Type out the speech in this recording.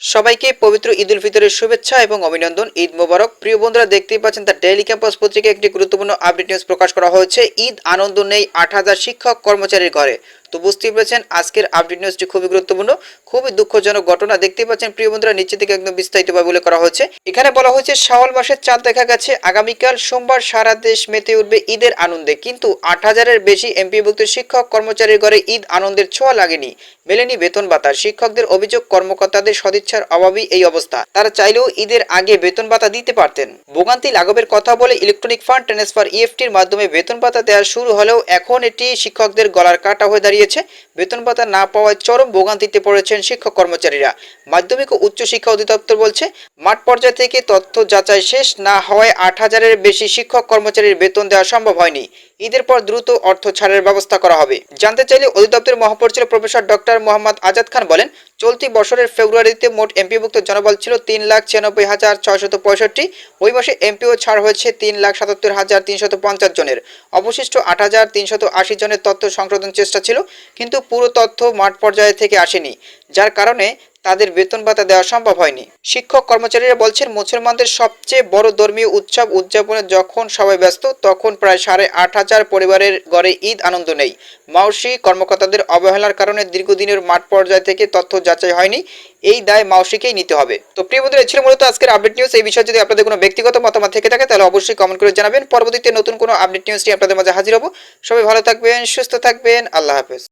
সবাইকে পবিত্র ঈদ উল ফিতরের শুভেচ্ছা এবং অভিনন্দন। ঈদ মোবারক। প্রিয় বন্ধুরা, দেখতেই পাচ্ছেন তার ডেইলি ক্যাম্পাস পত্রিকায় একটি গুরুত্বপূর্ণ আপডেট নিউজ প্রকাশ করা হয়েছে। ঈদ আনন্দ নেই আট হাজার শিক্ষক কর্মচারীর ঘরে। তো বুঝতেই পেরেছেন, আজকের আপডেট নিউজটি খুবই গুরুত্বপূর্ণ, খুবই দুঃখজনক ঘটনা। দেখতেই পাচ্ছেন, প্রিয় বন্ধুরা, নিচে থেকে একদম বিস্তারিতভাবে উল্লেখ করা হয়েছে এখানে বলা হয়েছে, শাওয়াল মাসের চাঁদ দেখা গেছে। আগামীকাল সোমবার সারা দেশ মেতে উঠবে ঈদের আনন্দে। কিন্তু আট হাজারের বেশি এমপিভুক্ত শিক্ষক কর্মচারীর ঘরে ঈদ আনন্দের ছোঁয়া লাগেনি। মেলেনি বেতন ভাতা। শিক্ষকদের অভিযোগ, কর্মকর্তাদের সদিচ্ছার অভাবই এই অবস্থা। তারা চাইলেও ঈদের আগে বেতন ভাতা দিতে পারতেন। ভোগান্তি লাঘবের কথা বলে ইলেকট্রনিক ফান্ড ট্রান্সফার ইএফটির মাধ্যমে বেতন ভাতা দেওয়া শুরু হলেও এখন এটি শিক্ষকদের গলার কাটা হয়ে দাঁড়িয়েছে বেতন ভাতা না পাওয়ায় চরম ভোগান্তিতে পড়েছেন শিক্ষক কর্মচারীরা। মাধ্যমিক ও উচ্চ শিক্ষা অধিদপ্তর বলছে, মাঠ পর্যায় থেকে তথ্য যাচাই শেষ না হওয়ায় আট হাজারের বেশি শিক্ষক কর্মচারীর বেতন দেওয়া সম্ভব হয়নি। ঈদের পর দ্রুত অর্থ ছাড়ের ব্যবস্থা করা হবে। জানতে চাইলে অধিদপ্তরের মহাপরিচালক প্রফেসর ডক্টর মোহাম্মদ আজাদ খান বলেন চলতি বছরের ফেব্রুয়ারিতে মোট এমপিভুক্ত জনবল ছিল তিন লাখ ছিয়ানব্বই হাজার ছয়শত পঁয়ষট্টি। ওই মাসে এমপিও ছাড় হয়েছে তিন লাখ সাতাত্তর হাজার তিনশত পঞ্চাশ জনের। অবশিষ্ট আট হাজার তিনশত আশি জনের তথ্য সংশোধন চেষ্টা ছিল, কিন্তু পুরো তথ্য মাঠ পর্যায়ে থেকে আসেনি। যার কারণে তাদের বেতন ভাতা দেওয়া সম্ভব হয়নি। শিক্ষক কর্মচারীরা বলছেন, মুসলমানদের সবচেয়ে বড় ধর্মীয় উৎসব উদযাপনে যখন সবাই ব্যস্ত, তখন প্রায় সাড়ে আট হাজার পরিবারের গড়ে ঈদ আনন্দ নেই। মাউসি কর্মকর্তাদের অবহেলার কারণে দীর্ঘদিনের মাঠ পর্যায় থেকে তথ্য যাচাই হয়নি। এই দায় মাউসিকেই নিতে হবে। তো প্রিয় বন্ধুরা ছিল মূলত আজকের আপডেট নিউজ। এই বিষয়ে যদি আপনাদের কোনো ব্যক্তিগত মতামত থেকে থাকে, তাহলে অবশ্যই কমেন্ট করে জানাবেন। পরবর্তীতে নতুন কোনো আপডেট নিউজটি আপনাদের মাঝে হাজির হব। সবাই ভালো থাকবেন, সুস্থ থাকবেন। আল্লাহ হাফেজ।